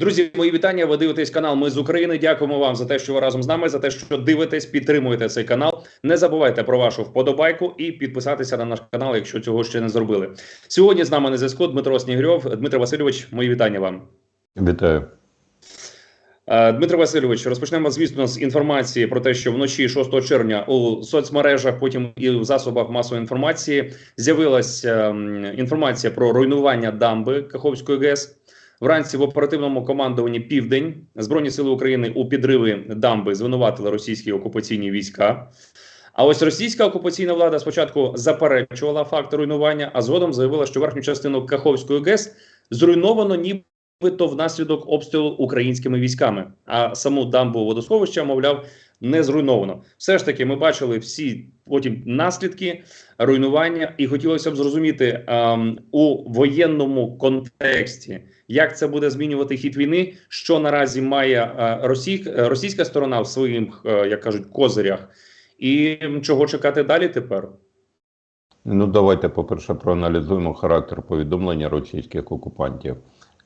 Друзі, мої вітання. Ви дивитесь канал Ми з України. Дякуємо вам за те, що ви разом з нами, за те, що дивитесь, підтримуєте цей канал. Не забувайте про вашу вподобайку і підписатися на наш канал, якщо цього ще не зробили. Сьогодні з нами на зв'язку Дмитро Снігирьов. Дмитро Васильович, мої вітання вам. Вітаю. Е, Дмитро Васильович, розпочнемо, звісно, з інформації про те, що вночі 6 червня у соцмережах, потім і в засобах масової інформації з'явилася ем, інформація про руйнування дамби Каховської ГЕС. Вранці в оперативному командуванні Південь Збройні сили України у підриви дамби звинуватили російські окупаційні війська. А ось російська окупаційна влада спочатку заперечувала факт руйнування, а згодом заявила, що верхню частину Каховської ГЕС зруйновано нібито внаслідок обстрілу українськими військами. А саму дамбу водосховища, мовляв, не зруйновано. Все ж таки, ми бачили всі потім наслідки руйнування, і хотілося б зрозуміти ем, у воєнному контексті, як це буде змінювати хід війни, що наразі має е, російськ, е, російська сторона в своїх, е, як кажуть, козирях, і чого чекати далі тепер. Ну, давайте, по-перше, проаналізуємо характер повідомлення російських окупантів.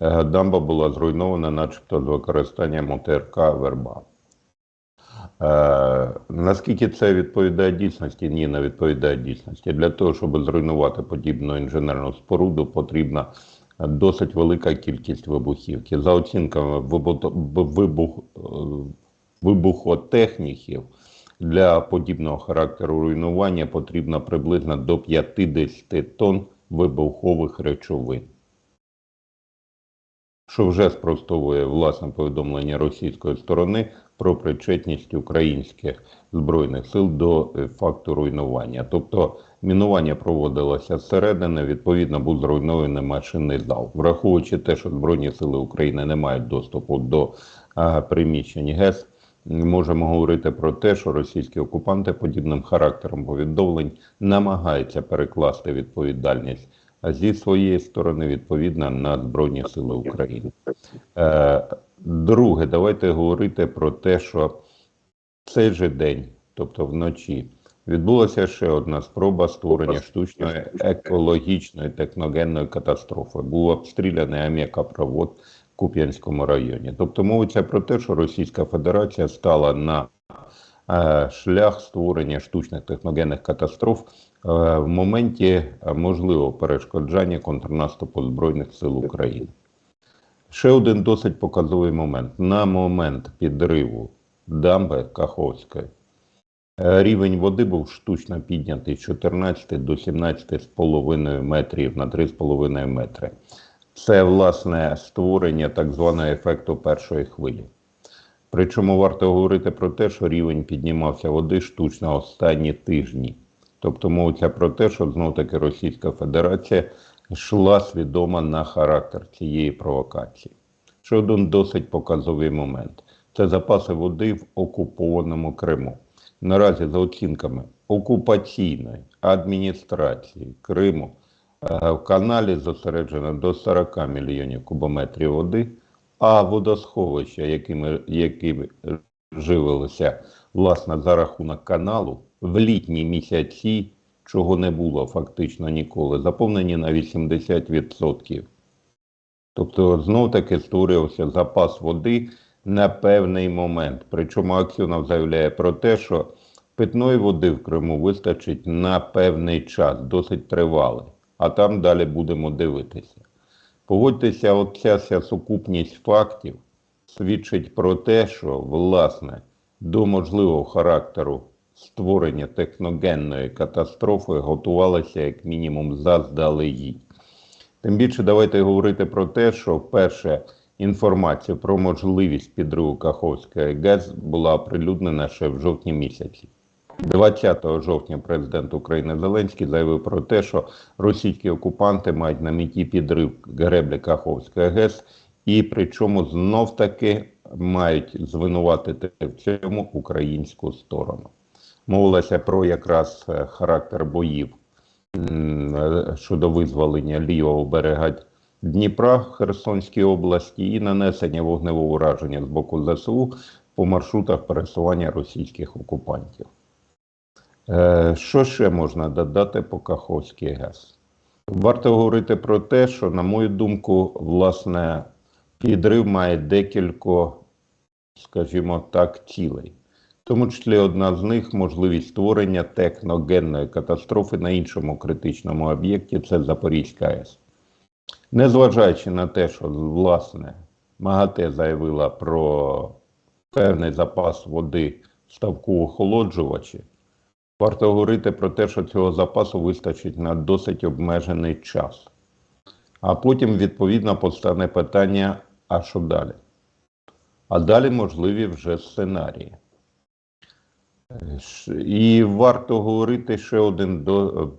Е, Дамба була зруйнована, начебто, з використанням ОТРК Верба. Е, наскільки це відповідає дійсності? Ні, не відповідає дійсності. Для того, щоб зруйнувати подібну інженерну споруду, потрібна досить велика кількість вибухівки. За оцінками вибух, вибухотехніків, для подібного характеру руйнування потрібно приблизно до 50 тонн вибухових речовин. Що вже спростовує власне повідомлення російської сторони про причетність українських збройних сил до е, факту руйнування. Тобто мінування проводилося зсередини, відповідно був зруйнований машинний зал. Враховуючи те, що Збройні сили України не мають доступу до приміщень ГЕС, можемо говорити про те, що російські окупанти подібним характером повідомлень намагаються перекласти відповідальність зі своєї сторони відповідно на Збройні Сили України. Друге, давайте говорити про те, що в цей же день, тобто вночі, відбулася ще одна спроба створення штучної екологічної техногенної катастрофи. Був обстріляний аміакапровод в Куп'янському районі. Тобто мовиться про те, що Російська Федерація стала на е, шлях створення штучних техногенних катастроф е, в моменті е, можливого перешкоджання контрнаступу Збройних сил України. Ще один досить показовий момент. На момент підриву дамби Каховської е, рівень води був штучно піднятий з 14 до 17,5 метрів на 3,5 метри. Це власне створення так званого ефекту першої хвилі. Причому варто говорити про те, що рівень піднімався води штучно останні тижні. Тобто мовиться про те, що знов таки Російська Федерація йшла свідомо на характер цієї провокації. Ще один досить показовий момент це запаси води в окупованому Криму. Наразі, за оцінками окупаційної адміністрації Криму, е, в каналі зосереджено до 40 мільйонів кубометрів води, а водосховища, якими, які живилися власне за рахунок каналу, в літні місяці, чого не було фактично ніколи, заповнені на 80%. Тобто знов таки створювався запас води на певний момент. Причому Аксьонов заявляє про те, що питної води в Криму вистачить на певний час, досить тривалий, а там далі будемо дивитися. Погодьтеся, оця вся сукупність фактів свідчить про те, що власне до можливого характеру створення техногенної катастрофи готувалися як мінімум заздалегідь. Тим більше давайте говорити про те, що перше інформація про можливість підриву Каховської ГЕС була оприлюднена ще в жовтні місяці. 20 жовтня президент України Зеленський заявив про те, що російські окупанти мають на меті підрив греблі Каховської ГЕС, і причому знов таки мають звинуватити в цьому українську сторону. Мовилося про якраз е, характер боїв е, щодо визволення лівого берега Дніпра Херсонській області і нанесення вогневого ураження з боку ЗСУ по маршрутах пересування російських окупантів. Е, Що ще можна додати по Каховській ГЕС? Варто говорити про те, що, на мою думку, власне, підрив має декілька, скажімо так, цілей. Тому числі одна з них можливість створення техногенної катастрофи на іншому критичному об'єкті це Запорізька АЕС. Незважаючи на те, що власне МАГАТЕ заявила про певний запас води в ставку охолоджувачі, варто говорити про те, що цього запасу вистачить на досить обмежений час. А потім, відповідно, постане питання: а що далі? А далі можливі вже сценарії. І варто говорити ще один до,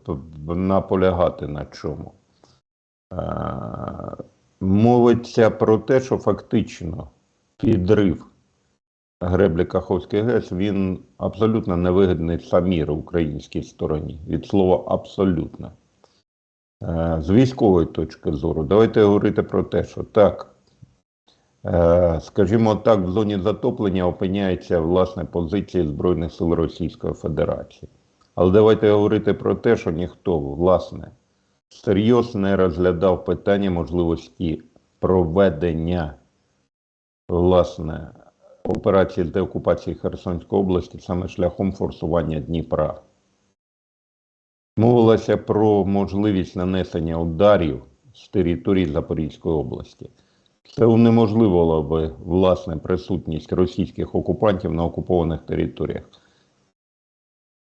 наполягати на чому. Е, Мовиться про те, що фактично підрив греблі Каховський ГЕС він абсолютно невигідний самій українській стороні. Від слова абсолютно. Е, З військової точки зору, давайте говорити про те, що так, скажімо так, в зоні затоплення опиняються власне позиції Збройних сил Російської Федерації. Але давайте говорити про те, що ніхто, власне, всерйоз не розглядав питання можливості проведення власне операції з деокупації Херсонської області саме шляхом форсування Дніпра. Мовилося про можливість нанесення ударів з території Запорізької області. Це унеможливило би власне присутність російських окупантів на окупованих територіях.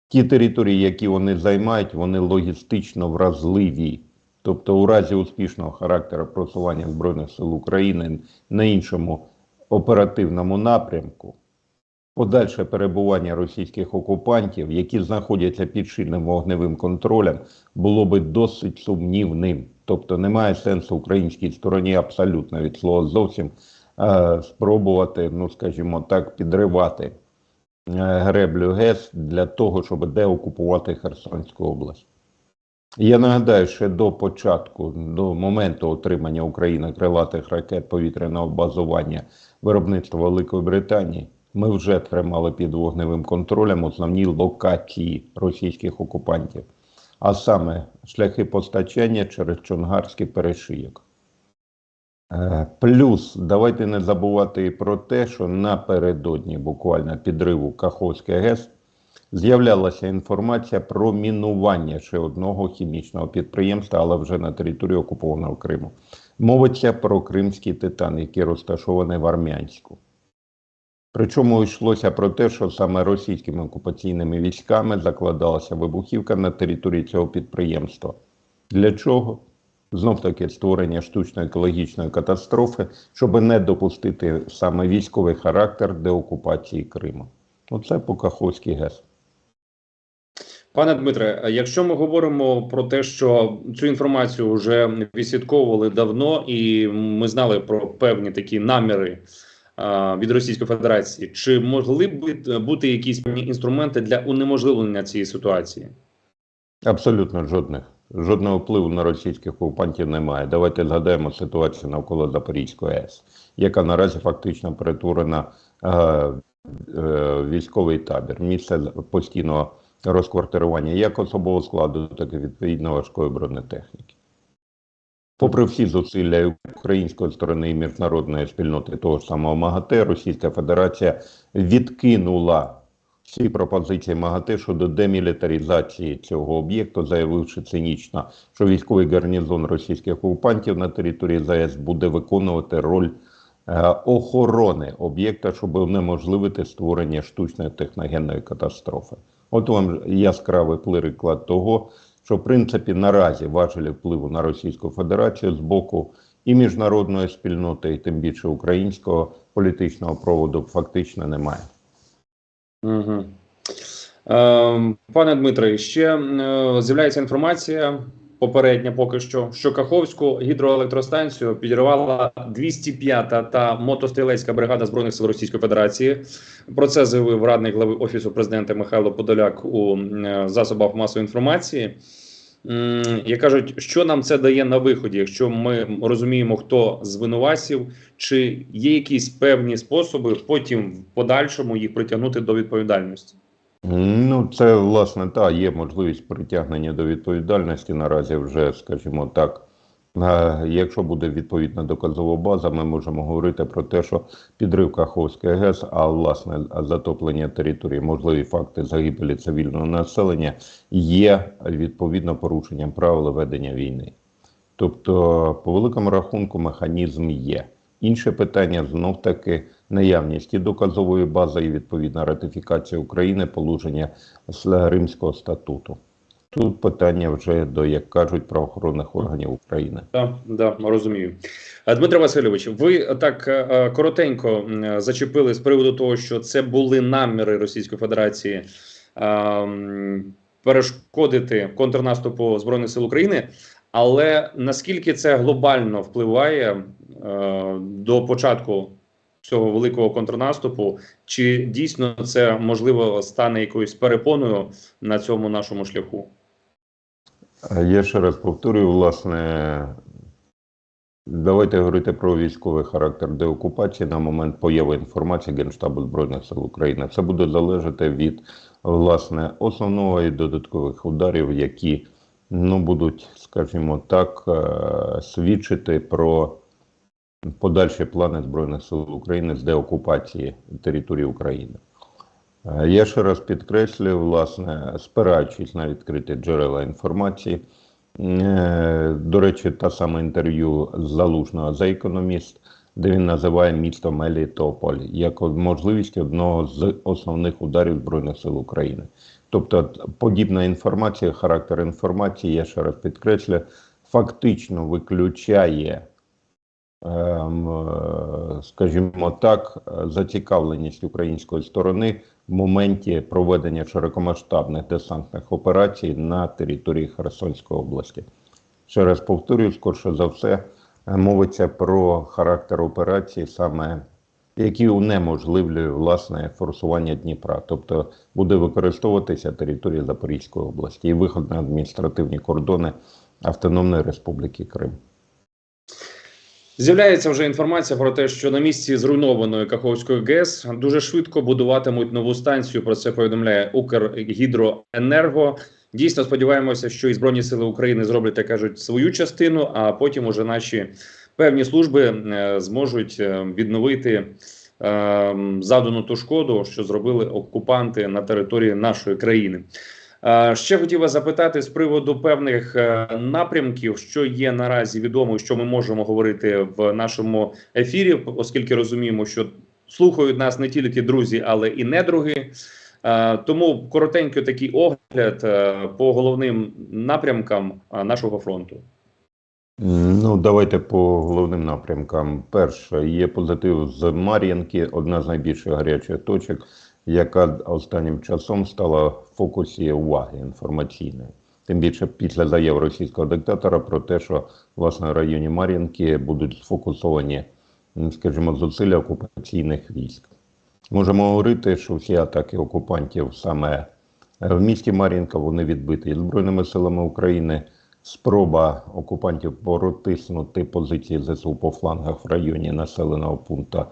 Ті території, які вони займають, вони логістично вразливі. Тобто, у разі успішного характеру просування Збройних сил України на іншому оперативному напрямку, подальше перебування російських окупантів, які знаходяться під шильним вогневим контролем, було би досить сумнівним. Тобто немає сенсу українській стороні абсолютно від слова зовсім е, спробувати, ну скажімо так, підривати е, греблю ГЕС для того, щоб деокупувати Херсонську область. Я нагадаю, ще до початку, до моменту отримання України крилатих ракет повітряного базування виробництва Великої Британії, ми вже тримали під вогневим контролем основні локації російських окупантів, а саме шляхи постачання через Чонгарський перешийок. Е, Плюс давайте не забувати і про те, що напередодні буквально підриву Каховської ГЕС з'являлася інформація про мінування ще одного хімічного підприємства, але вже на території окупованого Криму. Мовиться про кримський титан, який розташований в Армянську. Причому йшлося про те, що саме російськими окупаційними військами закладалася вибухівка на території цього підприємства. Для чого? Знов таки створення штучної екологічної катастрофи, щоб не допустити саме військовий характер деокупації Криму. Оце по Каховський ГЕС. Пане Дмитре, якщо ми говоримо про те, що цю інформацію вже відслідковували давно, і ми знали про певні такі наміри від Російської Федерації, чи могли б бути якісь інструменти для унеможливлення цієї ситуації? Абсолютно жодних. Жодного впливу на російських окупантів немає. Давайте згадаємо ситуацію навколо Запорізької АЕС, яка наразі фактично перетворена е, е, військовий табір, місце постійного розквартирування як особового складу, так і відповідно важкої бронетехніки. Попри всі зусилля української сторони і міжнародної спільноти того самого МАГАТЕ, Російська Федерація відкинула всі пропозиції МАГАТЕ щодо демілітаризації цього об'єкту, заявивши цинічно, що військовий гарнізон російських окупантів на території ЗАЕС буде виконувати роль е, охорони об'єкта, щоб унеможливити створення штучної техногенної катастрофи. От вам яскравий приклад того, що в принципі наразі важелі впливу на Російську Федерацію з боку і міжнародної спільноти, і тим більше українського політичного проводу фактично немає. Угу. Е, пане Дмитре, ще е, з'являється інформація попередня поки що, що Каховську гідроелектростанцію підірвала 205-та та мотострілецька бригада збройних сил Російської Федерації. Про це заявив радник глави офісу президента Михайло Подоляк у засобах масової інформації. Як кажуть, що нам це дає на виході, якщо ми розуміємо, хто звинуватців, чи є якісь певні способи потім в подальшому їх притягнути до відповідальності? Ну, це власне та є можливість притягнення до відповідальності. Наразі вже, скажімо так, Е, Якщо буде відповідна доказова база, ми можемо говорити про те, що підрив Каховської ГЕС, а власне затоплення території, можливі факти загибелі цивільного населення є відповідно порушенням правил ведення війни. Тобто, по великому рахунку, механізм є. Інше питання знов таки наявність і доказової бази і відповідна ратифікація України положення Римського статуту. Тут питання вже до, як кажуть, правоохоронних органів України. Так, да, розумію. Е, Дмитро Васильович, ви так е, е, коротенько зачепили з приводу того, що це були наміри Російської Федерації е, перешкодити контрнаступу Збройних сил України. Але наскільки це глобально впливає е, до початку цього великого контрнаступу, чи дійсно це можливо стане якоюсь перепоною на цьому нашому шляху? Я ще раз повторюю, власне, давайте говорити про військовий характер деокупації на момент появи інформації Генштабу Збройних сил України. Це буде залежати від власне основного і додаткових ударів, які ну, будуть, скажімо так, е, свідчити про подальші плани Збройних сил України з деокупації території України. Е, Я ще раз підкреслюю, власне, спираючись на відкриті джерела інформації. Е, До речі, та саме інтерв'ю з Залужного за економіст, де він називає місто Мелітополь як можливість одного з основних ударів Збройних сил України. Тобто, подібна інформація, характер інформації, я ще раз підкреслю, фактично виключає скажімо так, е, зацікавленість української сторони в моменті проведення широкомасштабних десантних операцій на території Херсонської області. Ще раз повторюю, скорше за все, е, мовиться про характер операції, саме який унеможливлює власне форсування Дніпра, тобто буде використовуватися територія Запорізької області і виход на адміністративні кордони Автономної Республіки Крим. З'являється вже інформація про те, що на місці зруйнованої Каховської ГЕС дуже швидко будуватимуть нову станцію. Про це повідомляє Укргідроенерго. Дійсно, сподіваємося, що і збройні сили України зроблять, як кажуть, свою частину, а потім уже наші певні служби е, зможуть е, відновити е, задану ту шкоду, що зробили окупанти на території нашої країни. Е, Ще хотів вас запитати з приводу певних е, напрямків, що є наразі відомо, що ми можемо говорити в нашому ефірі, оскільки розуміємо, що слухають нас не тільки друзі, але і недруги. Е, Тому коротенько такий огляд по головним напрямкам нашого фронту. Ну, давайте по головним напрямкам. Перше, є позитив з Мар'їнки, одна з найбільших гарячих точок, яка останнім часом стала в фокусі уваги інформаційної. Тим більше після заяв російського диктатора про те, що власне в районі Мар'їнки будуть сфокусовані, скажімо, зусилля окупаційних військ. Можемо говорити, що всі атаки окупантів саме в місті Мар'їнка вони відбиті Збройними силами України. Спроба окупантів протиснути позиції ЗСУ по флангах в районі населеного пункту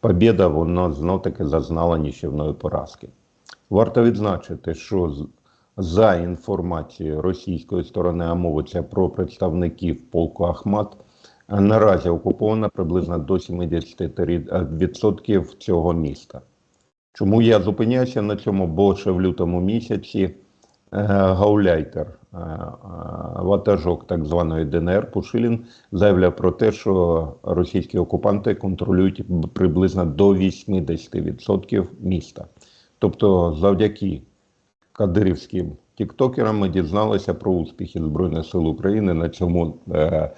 Побєда, воно знов таки зазнала ніщівної поразки. Варто відзначити, що за інформацією російської сторони, а мовиться про представників полку Ахмат, наразі окуповано приблизно до 70% цього міста. Чому я зупиняюся на цьому? Бо ще в лютому місяці е, гауляйтер, е, е, ватажок так званої ДНР Пушилін заявляв про те, що російські окупанти контролюють приблизно до 80% міста. Тобто, завдяки кадирівським тіктокерам ми дізналися про успіхи Збройних сил України на цьому е,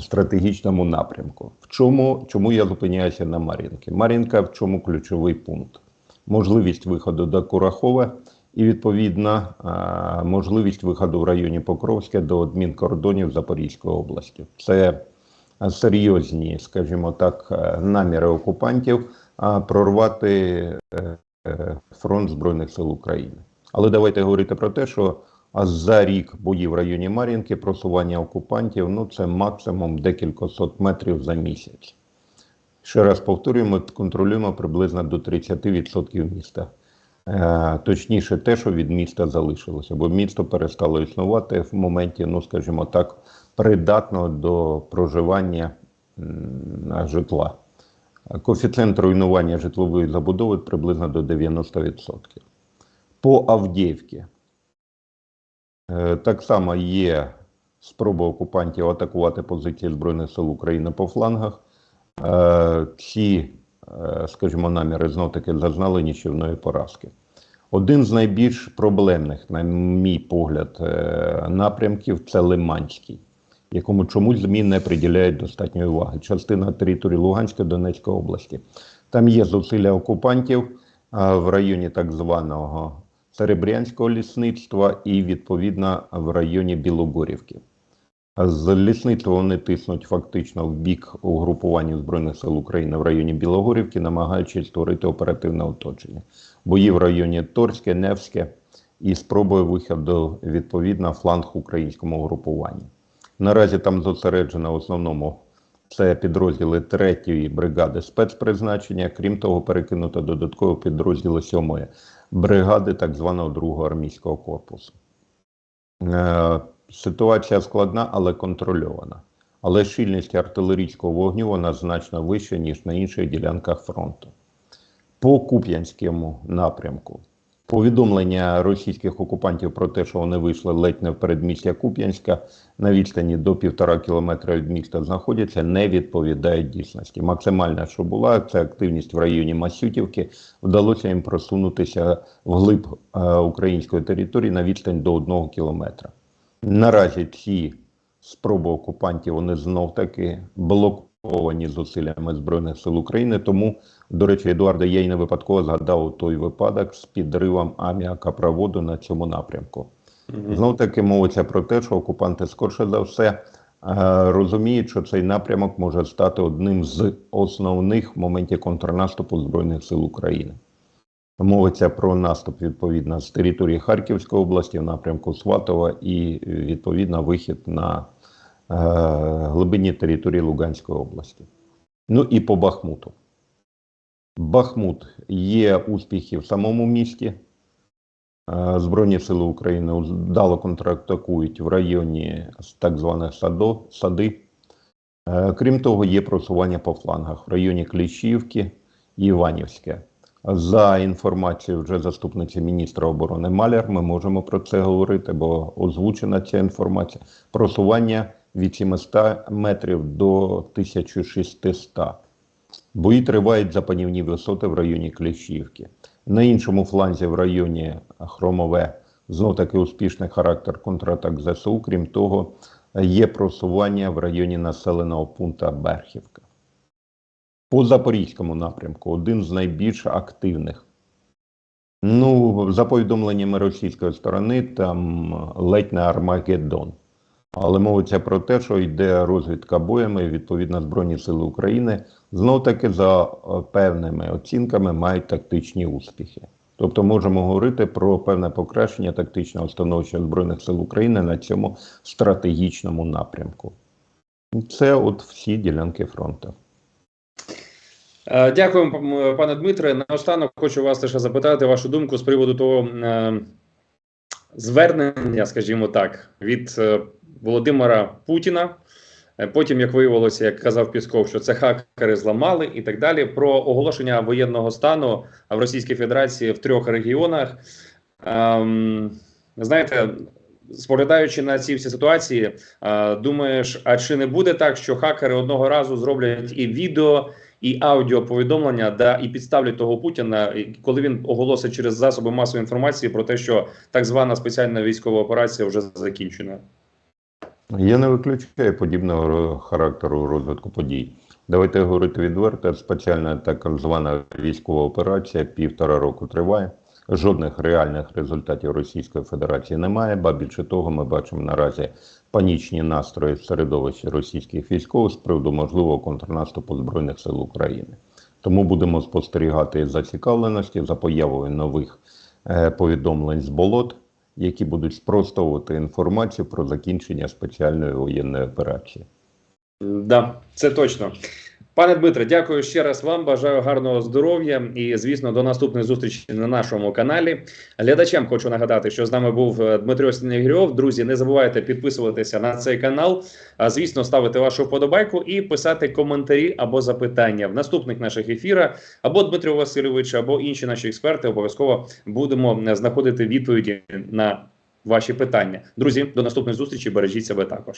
стратегічному напрямку. В чому, чому я зупиняюся на Мар'їнки? Мар'їнка в чому ключовий пункт? Можливість виходу до Курахова і відповідно е, можливість виходу в районі Покровська до адмінкордонів Запорізької області. Це е, серйозні, скажімо так, е, наміри окупантів прорвати фронт Збройних сил України. Але давайте говорити про те, що за рік боїв в районі Мар'їнки просування окупантів ну це максимум декілька сот метрів за місяць. Ще раз повторюю, ми контролюємо приблизно до 30% міста. Е, точніше, те, що від міста залишилося, бо місто перестало існувати в моменті, ну скажімо так, придатного до проживання житла. Коефіцієнт руйнування житлової забудови приблизно до 90%. По Авдіївці Е, так само є спроба окупантів атакувати позиції Збройних сил України по флангах. Е, Ці, скажімо, наміри знов таки зазнали нічівної поразки. Один з найбільш проблемних, на мій погляд, е, напрямків це Лиманський, якому чомусь ЗМІ не приділяють достатньої уваги. Частина території Луганської Донецької області. Там є зусилля окупантів в районі так званого Серебрянського лісництва і, відповідно, в районі Білогорівки. З лісництва вони тиснуть фактично в бік угрупування Збройних сил України в районі Білогорівки, намагаючись створити оперативне оточення. Бої в районі Торське, Невське і спробою виходу відповідно фланг українському угрупуванні. Наразі там зосереджено в основному це підрозділи 3-ї бригади спецпризначення, крім того, перекинуто додатково підрозділи 7-ї бригади так званого 2-го армійського корпусу. Ситуація складна, але контрольована. Але щільність артилерійського вогню вона значно вища, ніж на інших ділянках фронту. По Куп'янському напрямку повідомлення російських окупантів про те, що вони вийшли ледь не в передмістя Куп'янська на відстані до півтора кілометра від міста знаходяться, не відповідають дійсності. Максимальна, що була, це активність в районі Масютівки. Вдалося їм просунутися вглиб е, української території на відстань до одного кілометра. Наразі ці спроби окупантів вони знов таки блоковані зусиллями Збройних сил України. Тому, до речі, Едуарда, я й не випадково згадав той випадок з підривом аміакапроводу на цьому напрямку. Знов таки мовиться про те, що окупанти скорше за все е, розуміють, що цей напрямок може стати одним з основних в моменті контрнаступу Збройних сил України. Мовиться про наступ відповідно з території Харківської області в напрямку Сватова і відповідно вихід на е, глибині території Луганської області. Ну і по Бахмуту. Бахмут є успіхи в самому місті. Е, Збройні сили України вдало контратакують в районі так званих садо, сади. Е, Крім того, є просування по флангах в районі Кліщівки і Іванівське. За інформацією вже заступниці міністра оборони Маляр, ми можемо про це говорити, бо озвучена ця інформація. Просування від 700 метрів до 1600. Бої тривають за панівні висоти в районі Кліщівки. На іншому фланзі в районі Хромове знов таки успішний характер контратак ЗСУ. Крім того, є просування в районі населеного пункту Берхівка. По Запорізькому напрямку один з найбільш активних. Ну, за повідомленнями російської сторони, там ледь не Армагеддон. Але мовиться про те, що йде розвідка боями, відповідно, Збройні Сили України знов таки за е, певними оцінками мають тактичні успіхи. Тобто можемо говорити про певне покращення тактичного становища Збройних сил України на цьому стратегічному напрямку. Це от всі ділянки фронту. Е, Дякую, пане Дмитре. Наостанок хочу вас лише запитати вашу думку з приводу того е, звернення, скажімо так, від е, Володимира Путіна. Потім, як виявилося, як казав Пісков, що це хакери зламали і так далі. Про оголошення воєнного стану в Російській Федерації в трьох регіонах. Ем, знаєте, споглядаючи на ці всі ситуації, е, думаєш, а чи не буде так, що хакери одного разу зроблять і відео, і аудіо повідомлення, да і підставлять того Путіна, коли він оголосить через засоби масової інформації про те, що так звана спеціальна військова операція вже закінчена. Я не виключаю подібного характеру розвитку подій. Давайте говорити відверто. Спеціальна так звана військова операція півтора року триває. Жодних реальних результатів Російської Федерації немає. Ба більше того, ми бачимо наразі панічні настрої в середовищі російських військових з приводу можливого контрнаступу Збройних сил України. Тому будемо спостерігати зацікавленості за появою нових е, повідомлень з болот, які будуть спростовувати інформацію про закінчення спеціальної воєнної операції. Да, це точно. Пане Дмитре, дякую ще раз вам. Бажаю гарного здоров'я і, звісно, до наступної зустрічі на нашому каналі. Глядачам хочу нагадати, що з нами був е, Дмитро Снігирьов. Друзі, не забувайте підписуватися на цей канал. А звісно, ставити вашу вподобайку і писати коментарі або запитання в наступних наших ефірах. Або Дмитро Васильович, або інші наші експерти обов'язково будемо е, знаходити відповіді на ваші питання. Друзі, до наступної зустрічі. Бережіть себе також.